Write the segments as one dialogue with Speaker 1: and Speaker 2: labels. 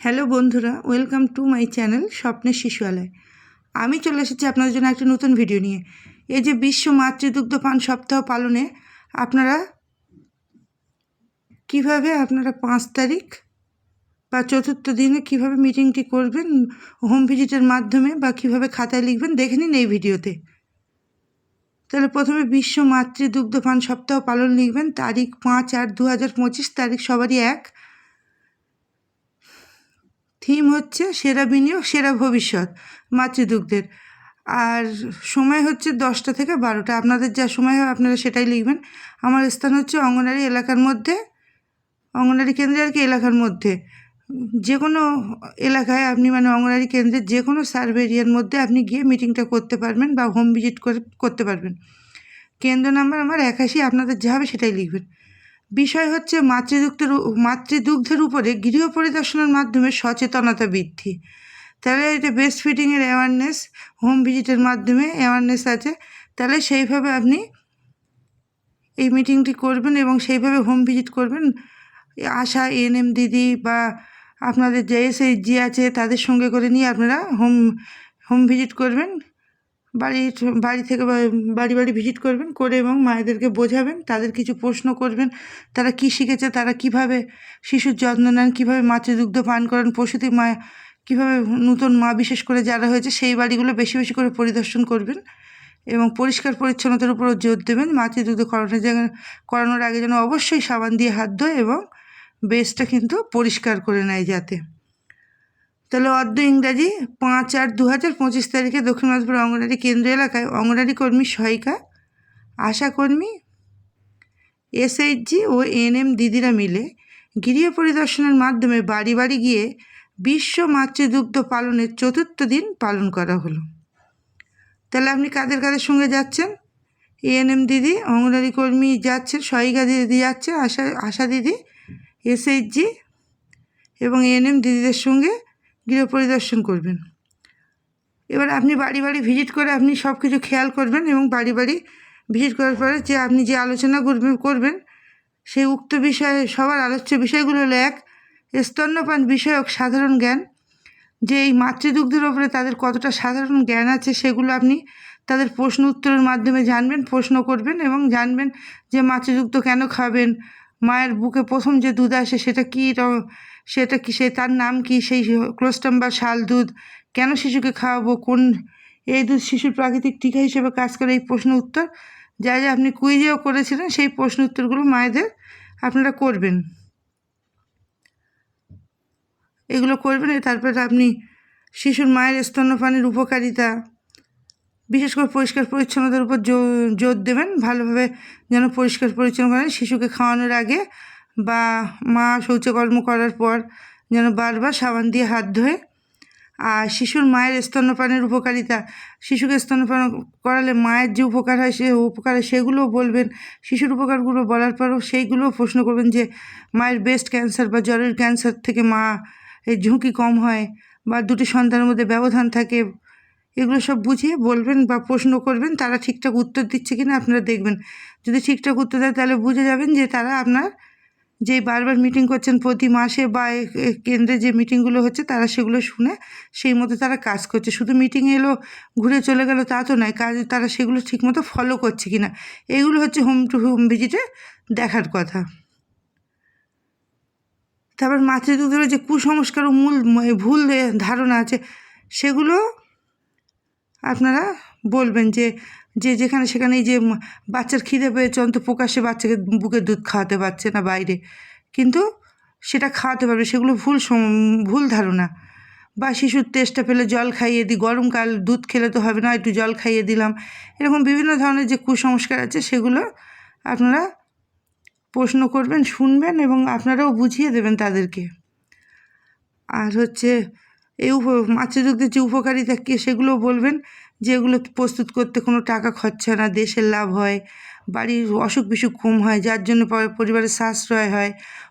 Speaker 1: Hello বন্ধুরা, welcome to my channel স্বপ্নের শিশুয়ালয়। আমি চলে এসেছি আপনাদের জন্য একটা নতুন ভিডিও নিয়ে। এই যে বিশ্ব মাতৃদুগ্ধ পান সপ্তাহ পালনে আপনারা কীভাবে আপনারা পাঁচ তারিখ বা চতুর্থ দিনে কীভাবে মিটিংটি করবেন, হোম ভিজিটের মাধ্যমে বা কীভাবে খাতায় লিখবেন, দেখে নিন এই ভিডিওতে। তাহলে প্রথমে বিশ্ব মাতৃদুগ্ধ পান সপ্তাহ পালন লিখবেন, তারিখ পাঁচ আট দু হাজার পঁচিশ, তারিখ সবারই এক। থিম হচ্ছে সেরা বিনিয়োগ, সেরা ভবিষ্যৎ মাতৃদুগ্ধের। আর সময় হচ্ছে দশটা থেকে বারোটা। আপনাদের যা সময় হয় আপনারা সেটাই লিখবেন। আমার স্থান হচ্ছে অঙ্গনারী এলাকার মধ্যে, অঙ্গনারী কেন্দ্রে আর কি এলাকার মধ্যে। যে কোনো এলাকায় আপনি মানে অঙ্গনারী কেন্দ্রের যে কোনো সার্ভে এরিয়ার মধ্যে আপনি গিয়ে মিটিংটা করতে পারবেন বা হোম ভিজিট করে করতে পারবেন। কেন্দ্র নাম্বার আমার একাশি, আপনাদের যা হবে সেটাই লিখবেন। বিষয় হচ্ছে মাতৃদুগ্ধের মাতৃদুগ্ধের উপরে গৃহ পরিদর্শনের মাধ্যমে সচেতনতা বৃদ্ধি। তাহলে এটা বেস্ট ফিডিংয়ের অ্যাওয়ারনেস হোম ভিজিটের মাধ্যমে অ্যাওয়ারনেস আছে। তাহলে সেইভাবে আপনি এই মিটিংটি করবেন এবং সেইভাবে হোম ভিজিট করবেন। আশা এনএম দিদি বা আপনাদের যে এসএইচজি আছে, তাদের সঙ্গে করে নিয়ে আপনারা হোম হোম ভিজিট করবেন। বাড়ি বাড়ি থেকে বাড়ি বাড়ি ভিজিট করবেন, করে এবং মায়েদেরকে বোঝাবেন, তাদের কিছু প্রশ্ন করবেন, তারা কী শিখেছে, তারা কীভাবে শিশুর যত্ন নেন, কীভাবে মাতৃদুগ্ধ পান করেন, প্রসূতি মা, কীভাবে নতুন মা বিশেষ করে যারা হয়েছে, সেই বাড়িগুলো বেশি বেশি করে পরিদর্শন করবেন এবং পরিষ্কার পরিচ্ছন্নতার উপরও জোর দেবেন। মাতৃদুগ্ধ করানোর জায়গা, করানোর আগে যেন অবশ্যই সাবান দিয়ে হাত ধোয় এবং বেসটা কিন্তু পরিষ্কার করে নেয় যাতে। তাহলে অর্ধ ইংরাজি, পাঁচ আট দু হাজার পঁচিশ তারিখে দক্ষিণ দিনাজপুর অঙ্গনারী কেন্দ্র এলাকায় অঙ্গনারী কর্মী সহায়িকা আশাকর্মী এসএইচজি ও এনএম দিদিরা মিলে গৃহ পরিদর্শনের মাধ্যমে বাড়ি বাড়ি গিয়ে বিশ্ব মাতৃদুগ্ধ পালনের চতুর্থ দিন পালন করা হলো। তাহলে আপনি কাদের কাদের সঙ্গে যাচ্ছেন? এএনএম দিদি অঙ্গনারী কর্মী যাচ্ছেন, সহায়িকা দিদি যাচ্ছে, আশা আশা দিদি, এসএইচজি এবং এএনএম দিদিদের সঙ্গে গৃহ পরিদর্শন করবেন। এবার আপনি বাড়ি বাড়ি ভিজিট করে আপনি সব কিছু খেয়াল করবেন এবং বাড়ি বাড়ি ভিজিট করার পরে যে আপনি যে আলোচনা করবেন করবেন, সেই উক্ত বিষয়ে, সবার আলোচ্য বিষয়গুলো হলো এক, স্তন্যপান বিষয়ক সাধারণ জ্ঞান, যে এই মাতৃদুগ্ধের ওপরে তাদের কতটা সাধারণ জ্ঞান আছে সেগুলো আপনি তাদের প্রশ্ন উত্তরের মাধ্যমে জানবেন, প্রশ্ন করবেন এবং জানবেন যে মাতৃদুগ্ধ কেন খাবেন মায়ের বুকে প্রথম যে দুধ আসে সেটা কী সেটা কি, সে তার নাম কি, সেই ক্লোস্টাম বা শাল দুধ কেন শিশুকে খাওয়াবো, কোন, এই দুধ শিশুর প্রাকৃতিক টিকা হিসেবে কাজ করে, এই প্রশ্ন উত্তর। যা যা আপনি কুইজেও করেছিলেন, সেই প্রশ্ন উত্তরগুলো মায়েদের আপনারা করবেন। এগুলো করবেন তারপরে আপনি শিশুর মায়ের স্তন্যপানের উপকারিতা বিশেষ করে পরিষ্কার পরিচ্ছন্নতার উপর জোর দেবেন, ভালোভাবে যেন পরিষ্কার পরিচ্ছন্ন করেন। শিশুকে খাওয়ানোর আগে বা মা শৌচকর্ম করার পর যেন বারবার সাবান দিয়ে হাত ধোয়। আর শিশুর মায়ের স্তন্যপানের উপকারিতা, শিশুকে স্তন্যপান করালে মায়ের যে উপকার হয় সে উপকার হয় সেগুলোও বলবেন। শিশুর উপকারগুলো বলার পরও সেইগুলোও প্রশ্ন করবেন যে, মায়ের ব্রেস্ট ক্যান্সার বা জ্বরের ক্যান্সার থেকে মা এর ঝুঁকি কম হয় বা দুটি সন্তানের মধ্যে ব্যবধান থাকে এগুলো সব বুঝিয়ে বলবেন বা প্রশ্ন করবেন, তারা ঠিকঠাক উত্তর দিচ্ছে কি না আপনারা দেখবেন। যদি ঠিকঠাক উত্তর দেয়, তাহলে বুঝে যাবেন যে তারা আপনার যে বারবার মিটিং করছেন প্রতি মাসে বা কেন্দ্রে যে মিটিংগুলো হচ্ছে, তারা সেগুলো শুনে সেই মতো তারা কাজ করছে। শুধু মিটিং এলো, ঘুরে চলে গেল তা তো নয়, কাজ তারা সেগুলো ঠিকমতো ফলো করছে কি না এগুলো হচ্ছে হোম টু হোম ভিজিটে দেখার কথা। তারপর মাতৃদুগ্ধের যে কুসংস্কার ও মূল ভুল ধারণা আছে, সেগুলো আপনারা বলবেন যে যে যেখানে সেখানে এই যে বাচ্চার খিদে পেয়েছে অন্ত প্রকাশ্যে বাচ্চাকে বুকের দুধ খাওয়াতে পারছে না বাইরে। কিন্তু সেটা খাওয়াতে পারবে, সেগুলো ভুল ভুল ধারণা। বা শিশুর তেষ্টা পেলে জল খাইয়ে দিই গরমকাল দুধ খেলে তো হবে না, একটু জল খাইয়ে দিলাম। এরকম বিভিন্ন ধরনের যে কুসংস্কার আছে, সেগুলো আপনারা প্রশ্ন করবেন, শুনবেন এবং আপনারাও বুঝিয়ে দেবেন তাদেরকে। আর হচ্ছে, এই উপ মাতৃদুগ্ধের যে উপকারিতা কী সেগুলো বলবেন। যেগুলো প্রস্তুত করতে কোনো টাকা খরচা না, দেশের লাভ হয়, বাড়ির অসুখ বিসুখ কম হয়, যার জন্য পরিবারের সাশ্রয় হয়,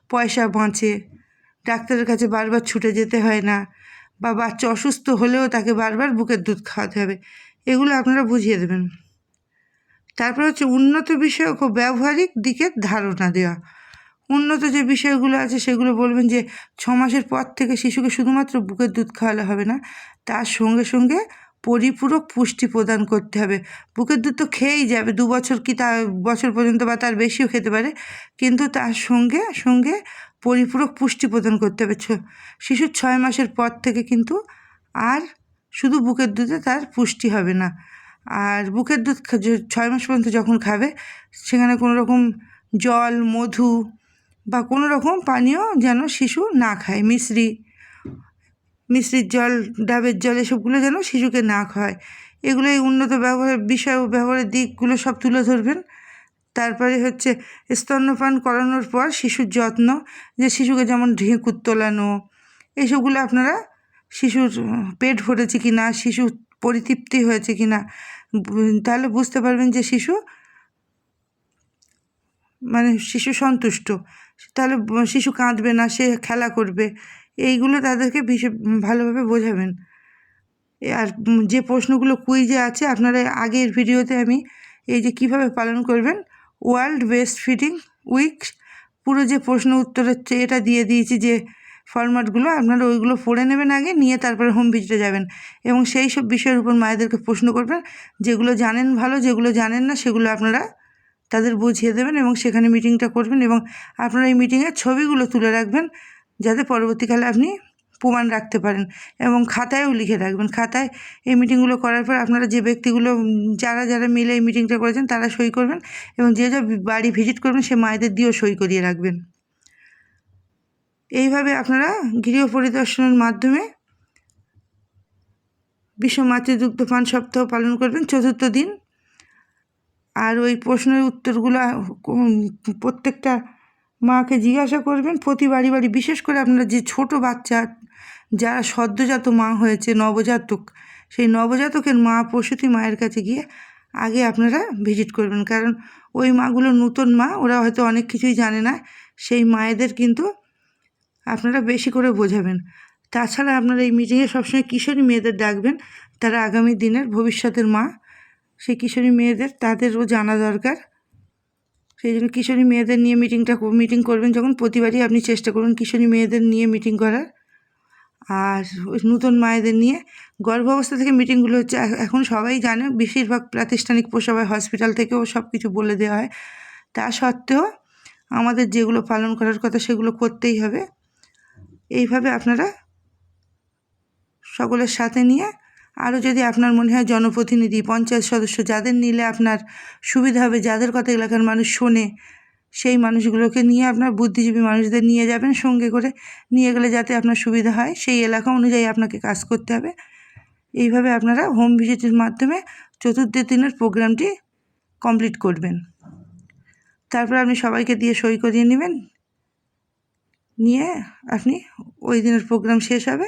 Speaker 1: পয়সা বাঁচে। ডাক্তারের কাছে বারবার ছুটে যেতে হয় না বা বাচ্চা অসুস্থ হলেও তাকে বারবার বুকের দুধ খাওয়াতে হবে। এগুলো আপনারা বুঝিয়ে দেবেন। তারপর হচ্ছে উন্নত বিষয়ক ও ব্যবহারিক দিকের ধারণা দেওয়া। উন্নত যে বিষয়গুলো আছে সেগুলো বলবেন যে ছ মাসের পর থেকে শিশুকে শুধুমাত্র বুকের দুধ খাওয়ালে হবে না, তার সঙ্গে সঙ্গে পরিপূরক পুষ্টি প্রদান করতে হবে। বুকের দুধ তো খেয়েই যাবে, দু বছর কি তার, বছর পর্যন্ত বা তার বেশিও খেতে পারে। কিন্তু তার সঙ্গে সঙ্গে পরিপূরক পুষ্টি প্রদান করতে হবে। শিশুর ছয় মাসের পর থেকে কিন্তু আর শুধু বুকের দুধে তার পুষ্টি হবে না। আর বুকের দুধ ছয় মাস পর্যন্ত যখন খাবে, সেখানে কোনো রকম জল, মধু বা কোনো রকম পানীয় যেন শিশু না খায়, মিশ্রি মিশ্রির জল, ডাবের জল এসবগুলো যেন শিশুকে না খায় এগুলো এই উন্নত ব্যবহার বিষয় ও ব্যবহারের দিকগুলো সব তুলে ধরবেন। তারপরে হচ্ছে স্তন্যপান করানোর পর শিশুর যত্ন, যে শিশুকে যেমন ঢেঁকুর তোলানো এইসবগুলো আপনারা শিশুর পেট ভরেছে কি না শিশু পরিতৃপ্তি হয়েছে কি না তাহলে বুঝতে পারবেন যে শিশু মানে শিশু সন্তুষ্ট। তাহলে শিশু কাঁদবে না, সে খেলা করবে। এইগুলো তাদেরকে বিশেষ ভালোভাবে বোঝাবেন। আর যে প্রশ্নগুলো কুইজে আছে, আপনারা আগের ভিডিওতে আমি এই যে কীভাবে পালন করবেন ওয়ার্ল্ড বেস্ট ফিডিং উইক পুরো যে প্রশ্ন উত্তরের এটা দিয়ে দিয়েছি যে ফরম্যাটগুলো আপনারা ওইগুলো পড়ে নেবেন আগে, নিয়ে তারপরে হোম ভিজিটে যাবেন। এবং সেই সব বিষয়ের উপর মায়েদেরকে প্রশ্ন করবেন, যেগুলো জানেন ভালো, যেগুলো জানেন না, সেগুলো আপনারা তাদের বুঝিয়ে দেবেন এবং সেখানে মিটিংটা করবেন এবং আপনারা এই মিটিংয়ের ছবিগুলো তুলে রাখবেন। যাতে পরবর্তীকালে আপনি প্রমাণ রাখতে পারেন এবং খাতায়ও লিখে রাখবেন। খাতায় এই মিটিংগুলো করার পর আপনারা যে ব্যক্তিগুলো, যারা যারা মিলে এই মিটিংটা করেছেন তারা সই করবেন এবং যে যা বাড়ি ভিজিট করবেন সে মায়েদের দিয়েও সই করিয়ে রাখবেন। এইভাবে আপনারা গৃহ পরিদর্শনের মাধ্যমে বিশ্ব মাতৃদুগ্ধ পান সপ্তাহ পালন করবেন। চতুর্থ দিন। আর ওই প্রশ্নের উত্তরগুলো প্রত্যেকটা মাকে জিজ্ঞাসা করবেন, প্রতি বাড়ি বাড়ি, বিশেষ করে আপনারা যে ছোট বাচ্চা, যারা সদ্যজাত মা হয়েছে, নবজাতক, সেই নবজাতকের মা প্রসূতি মায়ের কাছে গিয়ে আগে আপনারা ভিজিট করবেন। কারণ ওই মাগুলো নতুন মা, ওরা হয়তো অনেক কিছুই জানে না, সেই মায়েদের কিন্তু আপনারা বেশি করে বোঝাবেন। তাছাড়া আপনারা এই মিটিংয়ে সবসময় কিশোরী মেয়েদের ডাকবেন, তারা আগামী দিনের ভবিষ্যতের মা, সেই কিশোরী মেয়েদের, তাদেরও জানা দরকার। সেই জন্য কিশোরী মেয়েদের নিয়ে মিটিংটা মিটিং করবেন যখন, প্রতিবারই আপনি চেষ্টা করুন কিশোরী মেয়েদের নিয়ে মিটিং করার। আর নতুন মায়েদের নিয়ে। গর্ভাবস্থা থেকে মিটিংগুলো হচ্ছে এখন সবাই জানে, বেশিরভাগ প্রাতিষ্ঠানিক প্রসবায় হসপিটাল থেকেও সব কিছু বলে দেওয়া হয়। তা সত্ত্বেও আমাদের যেগুলো পালন করার কথা সেগুলো করতেই হবে। এইভাবে আপনারা সকলের সাথে নিয়ে আরও যদি আপনার মনে হয় জনপ্রতিনিধি, পঞ্চায়েত সদস্য যাদের নিলে আপনার সুবিধা হবে, যাদের কথা এলাকার মানুষ শোনে, সেই মানুষগুলোকে নিয়ে আপনার বুদ্ধিজীবী মানুষদের নিয়ে যাবেন, সঙ্গে করে নিয়ে গেলে যাতে আপনার সুবিধা হয়, সেই এলাকা অনুযায়ী আপনাকে কাজ করতে হবে। এইভাবে আপনারা হোম ভিজিটের মাধ্যমে চতুর্থ দিনের প্রোগ্রামটি কমপ্লিট করবেন। তারপর আপনি সবাইকে দিয়ে সই করিয়ে নেবেন। নিয়ে আপনি ওই দিনের প্রোগ্রাম শেষ হবে।